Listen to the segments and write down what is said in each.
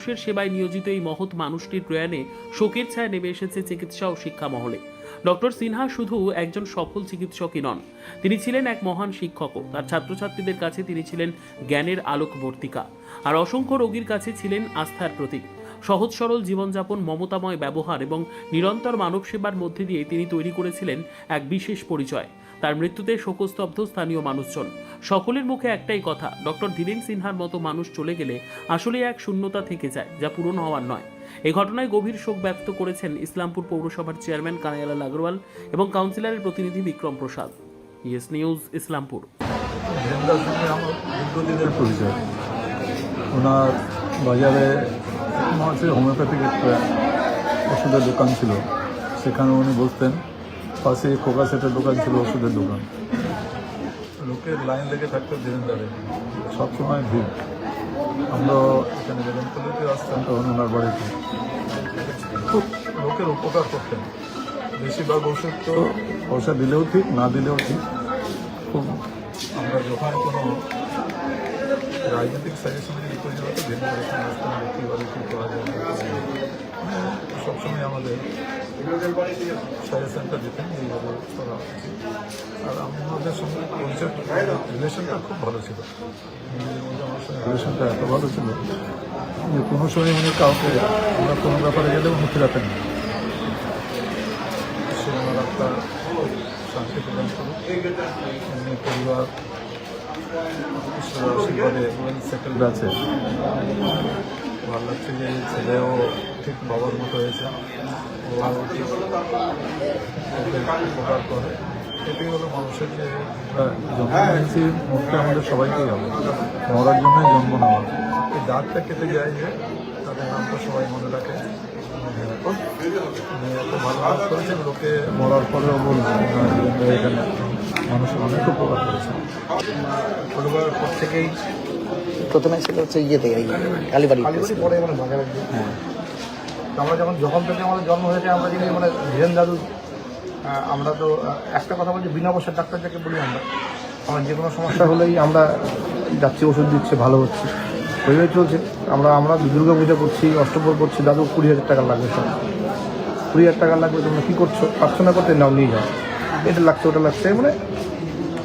মানুষের সেবায় নিয়োজিত এই মহৎ মানুষটির প্রয়াণে শোকের ছায়া নেমে এসেছে চিকিৎসা ও শিক্ষা মহলে। ডক্টর সিনহা শুধু একজন সফল চিকিৎসকই নন, তিনি ছিলেন এক মহান শিক্ষকও। তার ছাত্রছাত্রীদের কাছে তিনি ছিলেন জ্ঞানের আলোকবর্তিকা। আর অসংখ্য রোগীর কাছে ছিলেন আস্থার প্রতীক। সহজ সরল জীবনযাপন, মমতাময় ব্যবহার এবং নিরন্তর মানব সেবার মধ্যে দিয়ে তিনি তৈরি করেছিলেন এক বিশেষ পরিচয়। তার মৃত্যুতে শোকস্তব্ধ স্থানীয় মানুষজন। সকলের মুখে একটাই কথা, ডক্টর ধীরেন সিনহার মতো মানুষ চলে গেলে আসলে এক শূন্যতা থেকে যায়, যা পূরণ হওয়ার নয়। এই ঘটনায় গভীর শোক ব্যক্ত করেছেন ইসলামপুর পৌরসভার চেয়ারম্যান কানাইয়ালাল আগরওয়াল এবং কাউন্সিলরের প্রতিনিধি বিক্রম প্রসাদ। Yes news, Islampur. ওনার বাজারে হোমিওপ্যাথিক একটা ওষুধের দোকান ছিল। সেখানে উনি বসতেন। পাশে কোকা সেটের দোকান ছিল ওষুধের দোকান। লোকের লাইন লেগে থাকতো বীরেন্দ্রারে সবসময় ভিড়। আমরা এখানে বেদনতলিতে আসতাম তখন ওনার বাড়িতে। খুব লোকের উপকার করতেন। বেশিরভাগ ওষুধ তো পয়সা দিলেও ঠিক না দিলেও ঠিক। খুব আমরা যখন কোনো রাজনৈতিক সাজেশনের যদি তৈরি হতো ভিন্ন রকম আসতাম কীভাবে কী করা যায়। সবসময় আমাদের রিলেশনটা খুব এত ভালো ছিল যে কোনো সময় উনি কাউকে আমরা কোনো ব্যাপারে গেলে উনি ফেরাতেন না। সে আমার শান্তি প্রদান করুন এমনি পরিবার ওয়েল সেটেলড আছে। ভালো লাগছে যে ছেলেও ঠিক বাবার মতো হয়েছে। ও উপকার করে। এটাই হলো মানুষের যে আমরা জন্ম নিয়েছি আমাদের সবাইকেই হবে। মরার জন্যই জন্ম নেওয়া। এই কেটে যায় যে তাদের নামটা সবাই মনে রাখে। ভালো কাজ করেছেন লোকে মরার পরেও এখানে মানুষ অনেক উপকার করেছে। পরিবারের পর থেকেই প্রথমে ছিল হচ্ছে ইয়েতে কালীবাড়ি পরে মানে বাজারে গিয়ে তো আমরা যখন যখন থেকে আমাদের জন্ম হয়েছে, আমরা যদি মানে ধীরেন দাদু আমরা তো একটা কথা বলছি, বিনা পয়সার ডাক্তার যাকে বলি আমরা। আমার যে কোনো সমস্যা হলেই আমরা যাচ্ছি, ওষুধ দিচ্ছে, ভালো হচ্ছে। ওইভাবে চলছে। আমরা আমরা দুর্গা পূজা করছি, অষ্টপ্রহর করছি, দাদু কুড়ি হাজার টাকা লাগবে সব। কুড়ি হাজার টাকা লাগবে, তোমরা কী করছ? পারছ না করতে নাও, নিয়ে যাও। এটা লাগছে, ওটা লাগছে মানে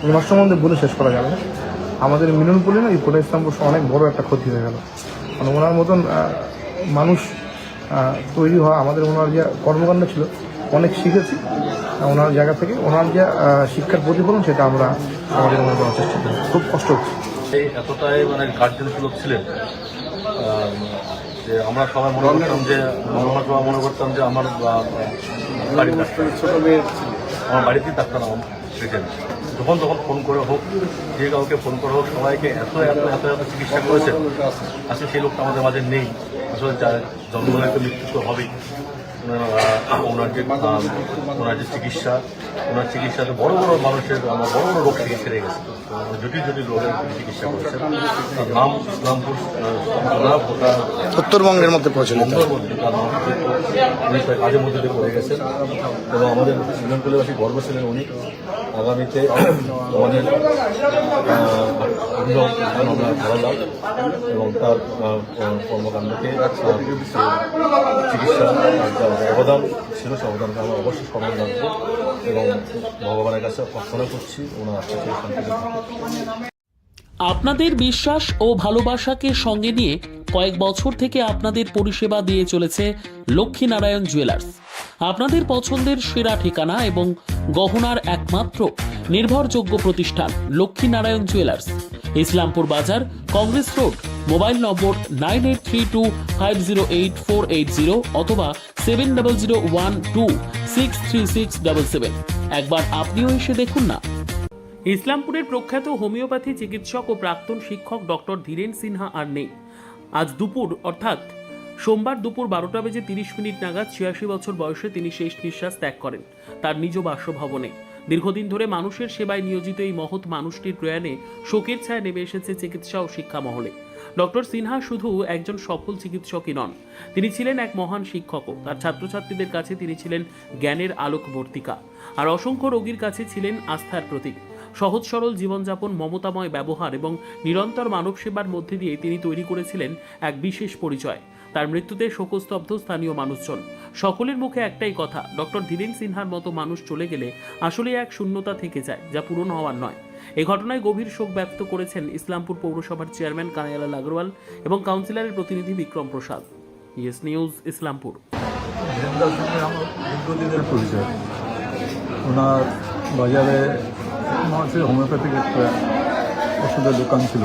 ওনার সম্বন্ধে বলে শেষ করা যাবে না। আমাদের মিলন বলে না এই কোটা ইসলামপুর অনেক বড় একটা ক্ষতি হয়ে গেল। মানে ওনার মতন মানুষ তৈরি হওয়া আমাদের ওনার যা কর্মকাণ্ড ছিল অনেক শিখেছি। ওনার জায়গা থেকে ওনার যা শিক্ষার প্রতিফলন সেটা আমরা আমাদের মনে করার চেষ্টা করি। খুব কষ্ট হচ্ছে। এই এতটাই মানে গার্জেন সুলভ ছিলেন যে আমরা সবাই মনে করতাম যে আমরা সবাই মনে করতাম যে আমার ছোট মেয়ে আমার বাড়িতেই ডাক্তার আমার যখন তখন ফোন করে হোক যে কাউকে ফোন করে হোক সবাইকে এত এত এত এত চিকিৎসা করেছে। আসলে সেই লোকটা আমাদের মাঝে নেই। আসলে যার জন্ম একটা মৃত্যু তো হবেই। ওনার যে ওনার যে চিকিৎসা ওনার চিকিৎসাতে বড় বড় মানুষের আমার বড় বড় রোগ থেকে সেরে গেছে। জটিল জটিল রোগের চিকিৎসা করেছেন। তার নাম ইসলামপুর উত্তরবঙ্গের মধ্যে কিন্তু উনি কাজের মধ্যে দিয়ে পড়ে গেছেন। এবং আমাদের মিলনপুরবাসী গর্ব ছিলেন উনি। আগামীতে আমাদের অভিনব গান আমরা ধরালাম এবং তার কর্মকাণ্ডকে চিকিৎসা তার অবদান ছিল, সে অবদানকে আমরা অবশ্যই স্মরণ রাখব এবং ভগবানের কাছে প্রার্থনা করছি, ওনার শান্তি থাকুক। আপনাদের বিশ্বাস ও ভালোবাসাকে সঙ্গে নিয়ে কয়েক বছর থেকে আপনাদের পরিষেবা দিয়ে চলেছে লক্ষ্মীনারায়ণ জুয়েলার্স। আপনাদের পছন্দের সেরা ঠিকানা এবং গহনার একমাত্র নির্ভরযোগ্য প্রতিষ্ঠান লক্ষ্মীনারায়ণ জুয়েলার্স। ইসলামপুর বাজার, Congress road, mobile number nine eight three two five zero eight four eight zero অথবা seven double zero one two six three six double seven. একবার আপনিও এসে দেখুন না। ইসলামপুরের প্রখ্যাত হোমিওপ্যাথি চিকিৎসক ও প্রাক্তন শিক্ষক ডক্টর ধীরেন সিনহা আর নেই। আজ দুপুর, অর্থাৎ সোমবার দুপুর বারোটা বেজে তিরিশ মিনিট নাগাদ ছিয়াশি বছর বয়সে তিনি শেষ নিঃশ্বাস ত্যাগ করেন তার নিজ বাসভবনে। দীর্ঘদিন ধরে মানুষের সেবায় নিয়োজিত এই মহৎ মানুষটির প্রয়াণে শোকের ছায়া নেমে এসেছে চিকিৎসা ও শিক্ষা মহলে। ডক্টর সিনহা শুধু একজন সফল চিকিৎসকই নন, তিনি ছিলেন এক মহান শিক্ষকও। তার ছাত্রছাত্রীদের কাছে তিনি ছিলেন জ্ঞানের আলোকবর্তিকা। আর অসংখ্য রোগীর কাছে ছিলেন আস্থার প্রতীক। সহজ সরল জীবনযাপন, মমতাময় ব্যবহার এবং নিরন্তর মানব সেবার মধ্যে দিয়ে তিনি তৈরি করেছিলেন এক বিশেষ পরিচয়। তার মৃত্যুতে শোকস্তব্ধ স্থানীয় মানুষজন। সকলের মুখে একটাই কথা, ডক্টর ধীরেন সিনহার মতো মানুষ চলে গেলে আসলে এক শূন্যতা থেকে যায়, যা পূরণ হওয়ার নয়। এ ঘটনায় গভীর শোক ব্যক্ত করেছেন ইসলামপুর পৌরসভার চেয়ারম্যান কানাইয়ালাল আগরওয়াল এবং কাউন্সিলরের প্রতিনিধি বিক্রম প্রসাদ। Yes news, Islampur. দীর্ঘদিনের পরিচয়। ওনার বাজারে মাঝে হোমিওপ্যাথিক একটা ওষুধের দোকান ছিল।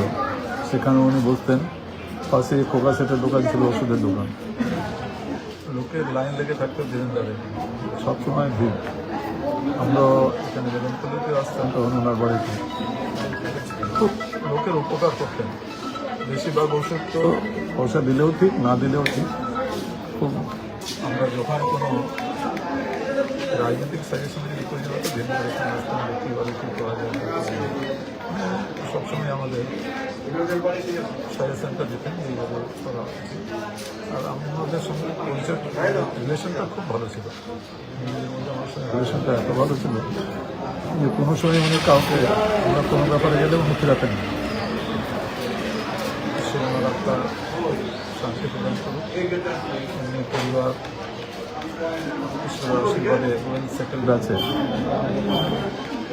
সেখানে উনি বসতেন। পাশে কোকা সেটের দোকান ছিল ওষুধের দোকান। লোকের লাইন লেগে থাকতো বীরেন্দারে সবসময় ভিড়। আমরা এখানে বেদনতলিতে আসতাম, তখন ওনার বাড়িতে। খুব লোকের উপকার করতেন। বেশিরভাগ ওষুধ তো পয়সা দিলেও ঠিক, না দিলেও ঠিক। খুব আমরা যখন কোনো রাজনৈতিক সাজেশন যদি করি ভিন্ন আসতাম যে কীভাবে কী করা যায় না করা যায়। মানে সবসময় আমাদের সাজেশনটা দিতেন এইভাবে করা আর আমাদের সঙ্গে রিলেশনটা খুব ভালো ছিল আমার সঙ্গে রিলেশনটা এত ভালো ছিল যে কোনো সময় উনি কাউকে আমরা কোনো ব্যাপারে গেলে উনি ফেরাতেন না সে আমার আপনার শান্তি প্রদান করুক পরিবার আশীর্বাদে সেটেলড আছে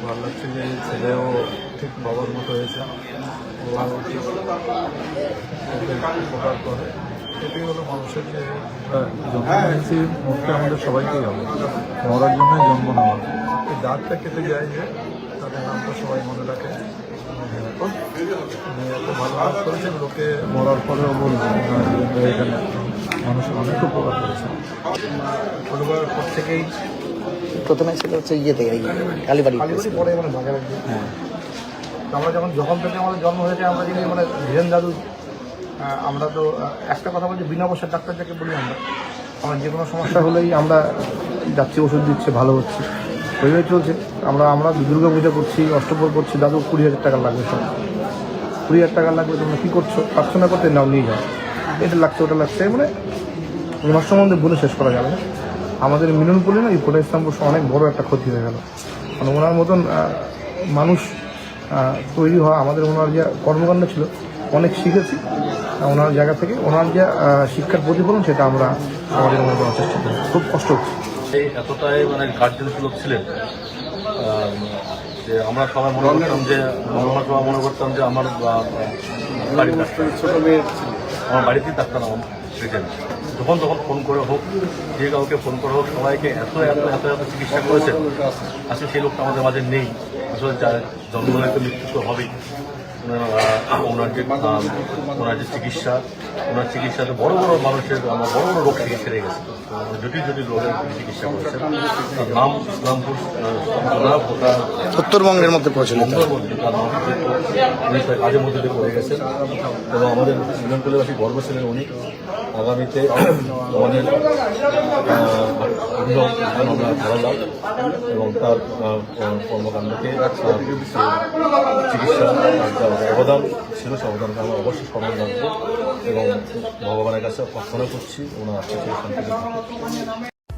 ভালো লাগছে যে ছেলেও ঠিক বাবার মতো হয়েছে। ওরাও ঠিক উপকার করে। এটাই হলো মানুষের যে জন্ম নিয়েছি মরতে আমাদের সবাইকেই হবে। মরার জন্যই জন্ম নেওয়া। এই দাগটা কেটে যায় যে তাদের নামটা সবাই মনে রাখে। এত ভালো কাজ করেছেন লোকে মরার পরেও বলবে এখানে মানুষের অনেক উপকার করেছেন পরিবারের পর থেকেই প্রথমে ছিল হচ্ছে ইয়েতে এই কালীবাড়ি কালীবাড়ি পরে মানে বাজারে হ্যাঁ। তো আমরা যখন যখন থেকে আমাদের জন্ম হয়েছে আমরা যদি মানে ধীরেন দাদু আমরা তো একটা কথা বলছি বিনা পয়সার ডাক্তার যাকে বলি আমরা। আমার যে কোনো সমস্যা হলেই আমরা যাচ্ছি ওষুধ দিচ্ছে ভালো হচ্ছে। ওইভাবে চলছে। আমরা আমরা দুর্গা পুজো করছি অষ্টপ্রহর করছি দাদু কুড়ি হাজার টাকা লাগবে সব। কুড়ি হাজার টাকা লাগবে তোমরা কী করছ? প্রার্থনা করতে নাও নিয়ে যাও। এটা লাগছে ওটা লাগছে মানে ওনার সম্বন্ধে বলে শেষ করা যাবে না। আমাদের মিলনপুরে না এই ফোটা ইসলামপুর অনেক বড় একটা ক্ষতি হয়ে গেল। মানে ওনার মতন মানুষ তৈরি হওয়া আমাদের ওনার যে কর্মকাণ্ড ছিল অনেক শিখেছি। ওনার জায়গা থেকে ওনার যে শিক্ষার প্রতিফলন সেটা আমরা আমাদের মনে করার চেষ্টা করি খুব কষ্ট হচ্ছে। এই এতটাই মানে গার্জেন সুলভ ছিলেন যে আমরা সবাই মনে করতাম যে আমরা সবাই মনে করতাম যে আমার মেয়ে আমার বাড়িতেই ডাক্তার আমার যখন তখন ফোন করে হোক যে কাউকে ফোন করে হোক সবাইকে এত এত এত এত চিকিৎসা করেছেন আসলে সেই লোকটা আমাদের মাঝে নেই। আসলে যার জন্ম হলে তো মৃত্যু তো হবেই। ওনার, যে ওনার যে চিকিৎসা ওনার চিকিৎসাতে বড় বড় মানুষের আমার বড় বড় রোগ থেকে ছেড়ে গেছে। জটিল জটিল রোগের চিকিৎসা করেছেন তার নাম ইসলামপুর উত্তরবঙ্গের মধ্যে নাম উনি কাজের মধ্যে দিয়ে করে গেছেন। এবং আমাদের মিলনকলিবাসী গর্ব ছিলেন উনি আগামীতে আমাদের আমরা ধরালাম এবং তার কর্মকাণ্ডকে চিকিৎসা অবদান ছিল, সে আমরা অবশ্যই স্মরণ রাখব। এবং ভগবানের কাছে প্রার্থনা করছি, ওনার আত্মীয়